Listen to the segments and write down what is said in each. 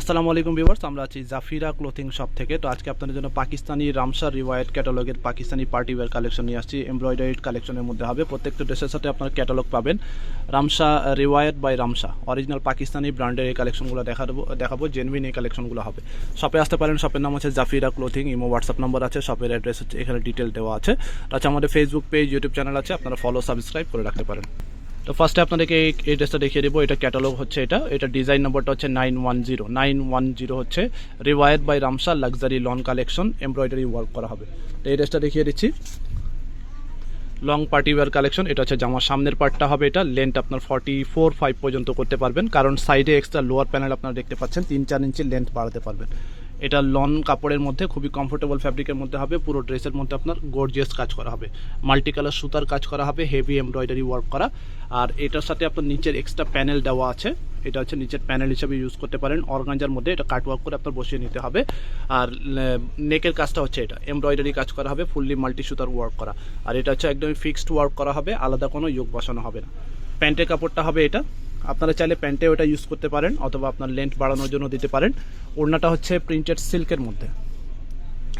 আসসালামু আলাইকুম ভিউয়ার্স, আমরা আছি জাফিরা ক্লোথিং শপ থেকে। তো আজকে আপনাদের জন্য পাকিস্তানি রামসা রিওয়ায়েত ক্যাটালগের পাকিস্তানি পার্টি ওয়্যার কালেকশন নিয়ে আসছি। এমব্রয়ডারিড কালেকশনের মধ্যে হবে। প্রত্যেকটা ড্রেসের সাথে আপনার ক্যাটালগ পাবেন। রামসা রিওয়ায়েত বাই রামসা। অরিজিনাল পাকিস্তানি ব্র্যান্ডের এই কালেকশনগুলো দেখাবো দেখাবো জেনুইন এই কালেকশনগুলো হবে। শপে আসতে পারেন, শপের নাম হচ্ছে Zafira clothing, Imo WhatsApp number আছে, শপের অ্যাড্রেস হচ্ছে এখানে ডিটেল দেওয়া আছে। তাছাড়া আমাদের ফেসবুক পেজ ইউটিউব চ্যানেল আছে, আপনারা ফলো সাবস্ক্রাইব করে রাখতে পারেন। তো ফার্স্টে আপনাদেরকে এই এই ড্রেসটা দেখিয়ে দেবো, এটা ক্যাটালগ হচ্ছে এটা এটা ডিজাইন নম্বরটা হচ্ছে nine one zero nine one zero হচ্ছে Riwayat by Ramsha luxury lawn collection embroidery work করা হবে। তো এই ড্রেসটা দেখিয়ে দিচ্ছি। লং পার্টি ওয়ার কালেকশন এটা হচ্ছে জামার সামনের পার্টটা হবে এটা লেন্থ আপনার ফর্টি ফোর ফাইভ পর্যন্ত করতে পারবেন, কারণ সাইডে এক্সট্রা লোয়ার প্যানেল আপনারা দেখতে পাচ্ছেন, তিন চার ইঞ্চি লেন্থ বাড়াতে পারবেন। এটা লন কাপড়ের মধ্যে, খুবই কমফোর্টেবল ফ্যাব্রিকের মধ্যে হবে, পুরো ড্রেসের মধ্যে আপনার গর্জিয়াস কাজ করা হবে। মাল্টি কালার সুতার কাজ করা হবে হেভি এমব্রয়ডারি ওয়ার্ক করা। আর এটার সাথে আপনার নিচের এক্সট্রা প্যানেল দেওয়া আছে, এটা হচ্ছে নিচের প্যানেল হিসেবে ইউজ করতে পারেন। অর্গানজার মধ্যে এটা কাট ওয়ার্ক করে আপনার বসিয়ে নিতে হবে। আর নেকের কাজটা হচ্ছে এটা এমব্রয়ডারি কাজ করা হবে ফুললি মাল্টি সুতার ওয়ার্ক করা। আর এটা হচ্ছে একদমই ফিক্সড ওয়ার্ক করা হবে, আলাদা কোনো যোগ বসানো হবে না। প্যান্টের কাপড়টা হবে এটা। আপনারা চাইলে প্যান্টে ওটা ইউজ করতে পারেন অথবা আপনার লেন্থ বাড়ানোর জন্য দিতে পারেন। ওড়নাটা হচ্ছে প্রিন্টেড সিল্কের মধ্যে।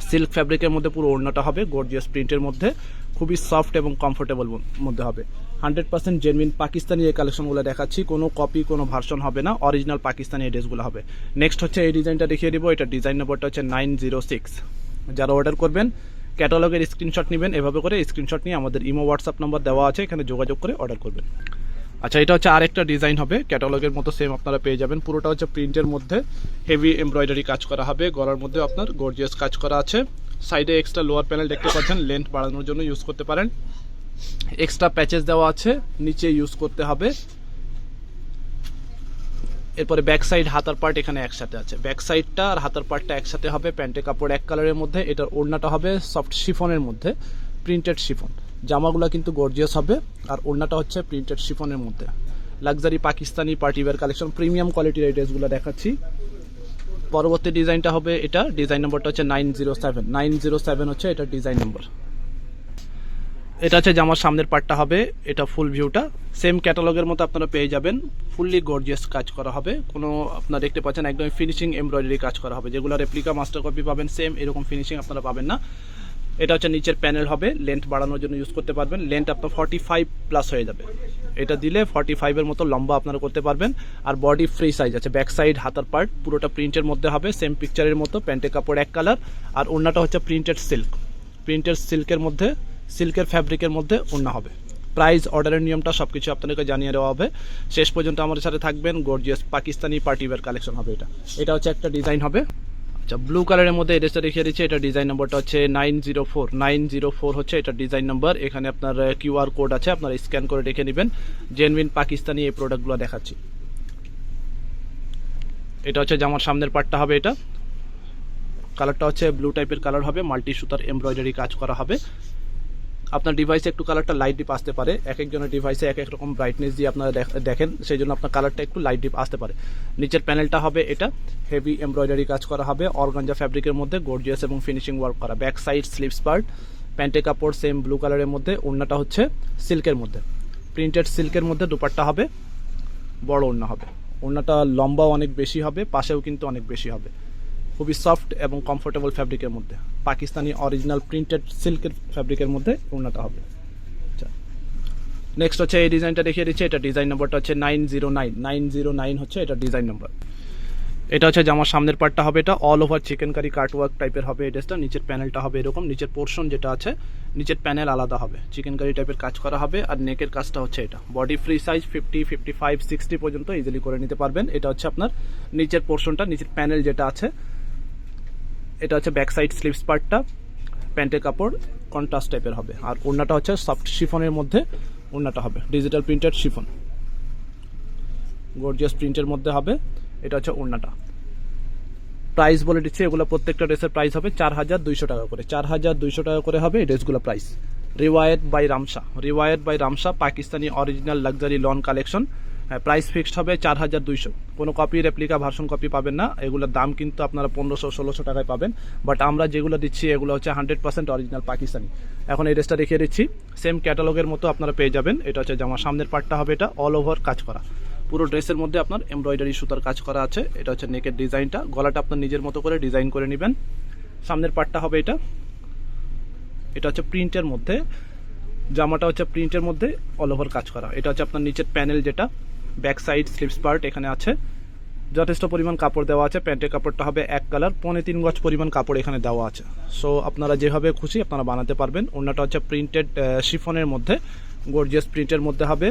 সিল্ক ফ্যাব্রিকের মধ্যে পুরো ওড়নাটা হবে গর্জিয়াস প্রিন্টের মধ্যে। খুবই সফট এবং কমফোর্টেবল মধ্যে হবে। হান্ড্রেড পার্সেন্ট জেনুইন পাকিস্তানি এই কালেকশনগুলো দেখাচ্ছি। কোনো কপি কোনো ভার্সন হবে না অরিজিনাল পাকিস্তানি এই ড্রেসগুলো হবে। নেক্সট হচ্ছে এই ডিজাইনটা দেখিয়ে দিব, এটা ডিজাইন নম্বরটা হচ্ছে নাইন জিরো সিক্স যারা অর্ডার করবেন ক্যাটালগের স্ক্রিনশট নেবেন, এভাবে করে স্ক্রিনশট নিয়ে আমাদের ইমো হোয়াটসঅ্যাপ নাম্বার দেওয়া আছে, এখানে যোগাযোগ করে অর্ডার করবেন। আচ্ছা এটা হচ্ছে আরেকটা ডিজাইন হবে। ক্যাটালগের মতো সেম আপনারা পেয়ে যাবেন। পুরোটা হচ্ছে প্রিন্টের মধ্যে হেভি এমব্রয়ডারি কাজ করা হবে। গলার মধ্যে আপনার গর্জিয়াস কাজ করা আছে। সাইডে এক্সট্রা লোয়ার প্যানেল দেখতে পাচ্ছেন। লেন্থ বাড়ানোর জন্য ইউজ করতে পারেন। এক্সট্রা প্যাচেস দেওয়া আছে। নিচে ইউজ করতে হবে। এরপরে ব্যাক সাইড হাতার পার্ট এখানে একসাথে আছে। ব্যাক সাইডটা আর হাতার পার্টটা একসাথে হবে। প্যান্টের কাপড় এক কালারের মধ্যে। এটার ওড়নাটা হবে সফট শিফনের মধ্যে। প্রিন্টেড শিফন জামাগুলো কিন্তু গর্জিয়াস হবে। আর ওড়নাটা হচ্ছে প্রিন্টেড শিফনের মধ্যে। Luxury Pakistani partywear collection premium কোয়ালিটির এই ড্রেসগুলো দেখাচ্ছি। পরবর্তী ডিজাইনটা হবে এটা। ডিজাইন নম্বরটা হচ্ছে nine zero seven nine zero seven হচ্ছে এটা ডিজাইন নম্বর এটা হচ্ছে জামার সামনের পার্টটা হবে, এটা ফুল ভিউটা সেম ক্যাটালগের মতো আপনারা পেয়ে যাবেন। ফুললি গর্জিয়াস কাজ করা হবে। কোনো আপনারা দেখতে পাচ্ছেন একদম ফিনিশিং এমব্রয়ডারি কাজ করা হবে। যেগুলো রেপ্লিকা মাস্টার কপি পাবেন সেম এরকম ফিনিশিং আপনারা পাবেন না। এটা হচ্ছে নিচের প্যানেল হবে লেন্থ বাড়ানোর জন্য ইউজ করতে পারবেন। লেন্থ আপনার ফর্টি ফাইভ প্লাস হয়ে যাবে। এটা দিলে ফর্টি ফাইভের মতো লম্বা আপনারা করতে পারবেন। আর বডি ফ্রি সাইজ আছে ব্যাক সাইড হাতার পার্ট পুরোটা প্রিন্টের মধ্যে হবে সেম পিকচারের মতো প্যান্টের কাপড় এক কালার আর ওড়নাটা হচ্ছে প্রিন্টেড সিল্ক প্রিন্টেড সিল্কের মধ্যে সিল্কের ফ্যাব্রিকের মধ্যে ওড়না হবে। প্রাইস অর্ডারের নিয়মটা সব কিছু আপনাদেরকে জানিয়ে দেওয়া হবে। শেষ পর্যন্ত আমাদের সাথে থাকবেন গর্জিয়াস পাকিস্তানি পার্টিওয়ার কালেকশন হবে এটা। এটা হচ্ছে একটা ডিজাইন হবে। আচ্ছা ব্লু কালারের মধ্যে এড্রেসটা দেখিয়ে দিচ্ছে, এটা ডিজাইন নাম্বারটা হচ্ছে nine zero four nine zero four হচ্ছে এটা ডিজাইন নাম্বার এখানে আপনার কিউআর কোড আছে, আপনারা স্ক্যান করে রেখে নেবেন। জেনুইন পাকিস্তানি এই প্রোডাক্টগুলো দেখাচ্ছি। এটা হচ্ছে জামার সামনের পার্টটা হবে এটা। কালারটা হচ্ছে ব্লু টাইপের কালার হবে মাল্টি সুতার এমব্রয়ডারি কাজ করা হবে। আপনার ডিভাইসে একটু কালারটা লাইট ডিপ আসতে পারে। এক একজনের ডিভাইসে এক এক রকম ব্রাইটনেস দিয়ে আপনারা দেখ- দেখেন, সেই জন্য আপনার কালারটা একটু লাইট ডিপ আসতে পারে। নিচের প্যানেলটা হবে এটা। হেভি এমব্রয়ডারি কাজ করা হবে। অর্গানজা ফ্যাব্রিকের মধ্যে গর্জিয়াস এবং ফিনিশিং ওয়ার্ক করা। ব্যাক সাইড স্লিভস পার্ট প্যান্টে কাপড় সেম ব্লু কালারের মধ্যে। ওড়নাটা হচ্ছে সিল্কের মধ্যে। প্রিন্টেড সিল্কের মধ্যে দুপাট্টা হবে। বড় ওড়না হবে। ওড়নাটা লম্বাও অনেক বেশি হবে, পাশেও কিন্তু অনেক বেশি হবে। খুবই সফট এবং কমফোর্টেবল ফ্যাব্রিকের মধ্যে। পাকিস্তানি অরিজিনাল প্রিন্টেড সিল্কের ফ্যাব্রিকের মধ্যে উন্নত হবে। আচ্ছা। নেক্সট হচ্ছে এই ডিজাইনটা দেখিয়ে দিচ্ছে। এটা ডিজাইন নাম্বারটা হচ্ছে nine zero nine nine zero nine হচ্ছে এটা ডিজাইন নাম্বার এটা হচ্ছে জামার সামনের পার্টটা হবে এটা। All over chikankari cutwork টাইপের হবে এই ড্রেসটা নিচের প্যানেলটা হবে এরকম। নিচের পোর্শন যেটা আছে, নিচের প্যানেল আলাদা হবে। চিকেন কারি টাইপের কাজ করা হবে। আর নেকের কাজটা হচ্ছে এটা। Body free size fifty fifty five sixty পর্যন্ত ইজিলি করে নিতে পারবেন। এটা হচ্ছে আপনার নিচের পোর্শনটা নিচের প্যানেল যেটা আছে এটা হচ্ছে ব্যাক সাইড স্লিভস পার্টটা প্যান্টের কাপড় কন্ট্রাস্ট টাইপের হবে। আর ওড়নাটা হচ্ছে সফট শিফনের মধ্যে ওড়নাটা হবে ডিজিটাল প্রিন্টেড শিফন গর্জিয়াস প্রিন্টের মধ্যে হবে, এটা হচ্ছে ওড়নাটা। প্রাইস বলে দিচ্ছি, এগুলো প্রত্যেকটা ড্রেসের প্রাইস হবে চার হাজার দুইশো টাকা করে। চার হাজার দুইশো টাকা করে হবে এই ড্রেসগুলো price Riwayat by Ramsha Riwayat by Ramsha Pakistani original luxury lawn collection হ্যাঁ প্রাইস ফিক্সড হবে চার হাজার দুইশো। কোনো কপি রেপ্লিকা ভার্সন কপি পাবেন না। এগুলোর দাম কিন্তু আপনারা পনেরোশো, ষোলোশো টাকায় পাবেন। বাট আমরা যেগুলো দিচ্ছি, এগুলো হচ্ছে হান্ড্রেড পার্সেন্ট অরিজিনাল পাকিস্তানি এখন এই ড্রেসটা দেখিয়ে দিচ্ছি। সেম ক্যাটালগের মতো আপনারা পেয়ে যাবেন। এটা হচ্ছে জামার সামনের পার্টটা হবে এটা অল ওভার কাজ করা। পুরো ড্রেসের মধ্যে আপনার এমব্রয়ডারি সুতার কাজ করা আছে। এটা হচ্ছে নেকের ডিজাইনটা। গলাটা আপনার নিজের মতো করে ডিজাইন করে নেবেন। সামনের পার্টটা হবে এটা। এটা হচ্ছে প্রিন্টের মধ্যে। জামাটা হচ্ছে প্রিন্টের মধ্যে অল ওভার কাজ করা। এটা হচ্ছে আপনার নিচের প্যানেল যেটা। ব্যাক সাইড স্লিপস পার্ট এখানে আছে। যথেষ্ট পরিমাণ কাপড় দেওয়া আছে। প্যান্টের কাপড়টা হবে এক কালার পনেরো তিন গজ পরিমাণ কাপড় এখানে দেওয়া আছে। সো আপনারা যেভাবে খুশি আপনারা বানাতে পারবেন। ওড়নাটা হচ্ছে প্রিন্টেড শিফনের মধ্যে। গর্জিয়াস প্রিন্টের মধ্যে হবে।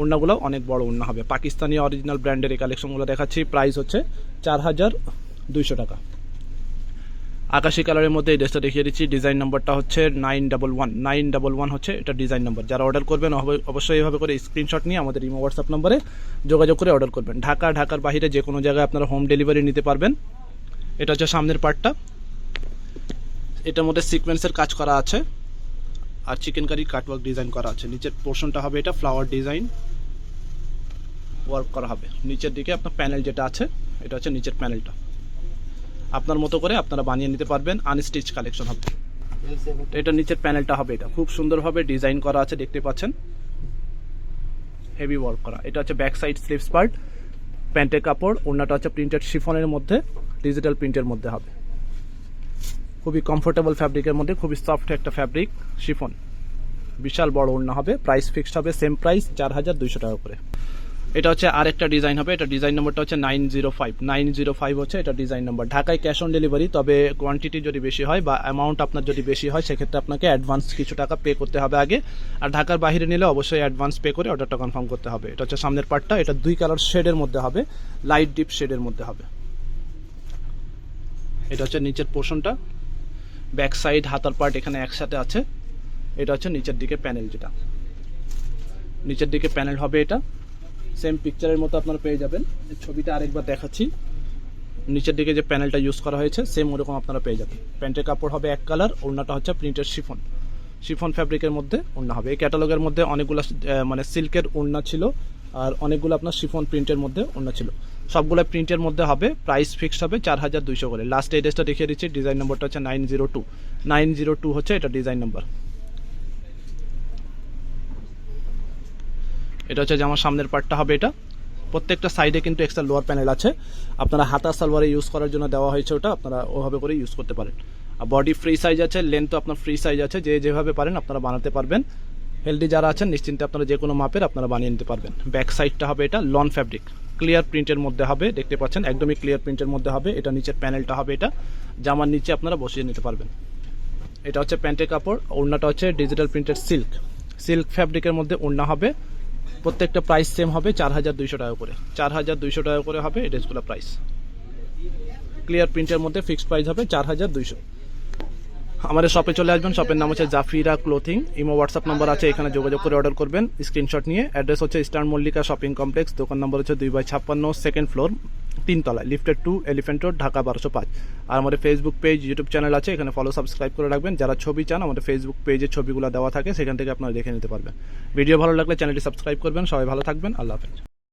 ওড়নাগুলো অনেক বড় ওড়না হবে। পাকিস্তানি অরিজিনাল ব্র্যান্ডের এই কালেকশনগুলো দেখাচ্ছি। প্রাইস হচ্ছে চার হাজার দুইশো টাকা। আকাশি কালারের মধ্যে এই ড্রেসটা দেখিয়ে দিচ্ছি। ডিজাইন নাম্বারটা হচ্ছে nine double one. Nine double one হচ্ছে এটা ডিজাইন নাম্বার। যারা অর্ডার করবেন অবশ্যই এভাবে করে স্ক্রিনশট নিয়ে আমাদের ইমো হোয়াটসঅ্যাপ নম্বরে যোগাযোগ করে অর্ডার করবেন। ঢাকা, ঢাকার বাইরে যে কোনো জায়গায় আপনারা হোম ডেলিভারি নিতে পারবেন। এটা হচ্ছে সামনের পার্টটা। এটার মধ্যে সিকোয়েন্সের কাজ করা আছে আর চিকেন কারি কাটওয়ার্ক ডিজাইন করা আছে। নিচের পোর্শনটা হবে এটা ফ্লাওয়ার ডিজাইন। ওয়ার্ক করা হবে। নিচের দিকে আপনার প্যানেল যেটা আছে, এটা হচ্ছে নিচের প্যানেলটা। আপনার মতো করে আপনারা বানিয়ে নিতে পারবেন আনস্টিচ কালেকশন হবে। এটা নিচের প্যানেলটা হবে এটা। খুব সুন্দরভাবে ডিজাইন করা আছে, দেখতে পাচ্ছেন। হেভি ওয়ার্ক করা। এটা হচ্ছে ব্যাক সাইড স্লিভস পার্ট প্যান্টের কাপড়, ওড়নাটা হচ্ছে প্রিন্টেড শিফনের মধ্যে ডিজিটাল প্রিন্টের মধ্যে হবে। খুবই কমফোর্টেবল ফ্যাব্রিকের মধ্যে, খুবই সফট একটা ফ্যাব্রিক শিফন বিশাল বড় ওড়না হবে প্রাইস ফিক্সড হবে সেম প্রাইস চার হাজার দুইশো টাকা করে। এটা হচ্ছে আরেকটা ডিজাইন হবে, এটা ডিজাইন নম্বরটা হচ্ছে nine zero five. Nine zero five হচ্ছে এটা ডিজাইন নম্বর। ঢাকায় ক্যাশ অন ডেলিভারি, তবে কোয়ান্টিটি যদি বেশি হয় বা অ্যামাউন্ট আপনার যদি বেশি হয়, সেক্ষেত্রে আপনাকে অ্যাডভান্স কিছু টাকা পে করতে হবে আগে। আর ঢাকার বাইরে নিলে অবশ্যই অ্যাডভান্স পে করে অর্ডারটা কনফার্ম করতে হবে। এটা হচ্ছে সামনের পার্টটা এটা দুই কালার শেডের মধ্যে হবে লাইট ডিপ শেডের মধ্যে হবে। এটা হচ্ছে নিচের পোর্শনটা ব্যাক সাইড হাতার পার্ট এখানে একসাথে আছে। এটা হচ্ছে নিচের দিকে প্যানেল যেটা। নিচের দিকে প্যানেল হবে এটা। সেম পিকচারের মতো আপনারা পেয়ে যাবেন। ছবিটা আরেকবার দেখাচ্ছি। নিচের দিকে যে প্যানেলটা ইউজ করা হয়েছে সেম ওরকম আপনারা পেয়ে যাবেন। প্যান্টের কাপড় হবে এক কালার ওড়নাটা হচ্ছে প্রিন্টের শিফন শিফন ফ্যাব্রিকের মধ্যে ওড়না হবে। এই ক্যাটালগের মধ্যে অনেকগুলো মানে সিল্কের ওড়না ছিল, আর অনেকগুলো আপনার শিফন প্রিন্টের মধ্যে ওড়না ছিল। সবগুলো প্রিন্টের মধ্যে হবে প্রাইস ফিক্সড হবে চার হাজার দুইশো করে। লাস্ট এই ড্রেসটা দেখিয়ে দিচ্ছি ডিজাইন নম্বরটা হচ্ছে nine zero two nine zero two হচ্ছে এটা ডিজাইন নাম্বার এটা হচ্ছে যে আমার সামনের পার্টটা হবে এটা। প্রত্যেকটা সাইডে কিন্তু এক্সট্রা লোয়ার প্যানেল আছে। আপনারা হাতা সালোয়ারে ইউজ করার জন্য দেওয়া হয়েছে ওটা, আপনারা ওভাবে করে ইউজ করতে পারেন। আর বডি ফ্রি সাইজ আছে লেন্থও আপনার ফ্রি সাইজ আছে, যে যেভাবে পারেন আপনারা বানাতে পারবেন। হেলদি যারা আছেন, নিশ্চিন্তে আপনারা যে কোনো মাপের আপনারা বানিয়ে নিতে পারবেন। ব্যাক সাইডটা হবে এটা লন ফ্যাব্রিক ক্লিয়ার প্রিন্টের মধ্যে হবে, দেখতে পাচ্ছেন, একদমই ক্লিয়ার প্রিন্টের মধ্যে হবে। এটা নিচের প্যানেলটা হবে এটা। জামার নিচে আপনারা বসিয়ে নিতে পারবেন। এটা হচ্ছে প্যান্টের কাপড়, ওড়নাটা হচ্ছে ডিজিটাল প্রিন্টেড সিল্ক সিল্ক ফ্যাব্রিকের মধ্যে ওড়না হবে। প্রত্যেকটা প্রাইস সেম হবে চার হাজার দুইশো টাকা করে। চার হাজার দুইশো টাকা করে হবে এই ড্রেসগুলো প্রাইস ক্লিয়ার প্রিন্টের মধ্যে ফিক্সড প্রাইস হবে চার হাজার দুইশো। আমাদের শপে চলে আসবেন শপের নাম হচ্ছে Zafira clothing Imo WhatsApp number আছে, এখানে যোগাযোগ করে অর্ডার করবেন। স্ক্রিনশট নিয়ে। অ্যাড্রেস হচ্ছে ইস্টার্ন মল্লিকা শপিং কমপ্লেক্স দোকান নম্বর হচ্ছে দুই বাই ছাপ্পান্ন সেকেন্ড ফ্লোর তিনতলায় লিফটেড টু এলিফেন্ট রোড ঢাকা বারোশো পাঁচ। আর আমাদের ফেসবুক পেজ ইউটিউব চ্যানেল আছে, এখানে ফলো সাবস্ক্রাইব করে রাখবেন। যারা ছবি চান, আমাদের ফেসবুক পেজে ছবিগুলো দেওয়া থাকে, সেখান থেকে আপনারা দেখে নিতে পারবেন। ভিডিও ভালো লাগলে চ্যানেলটি সাবস্ক্রাইব করবেন। সবাই ভালো থাকবেন। আল্লাহ হাফেজ।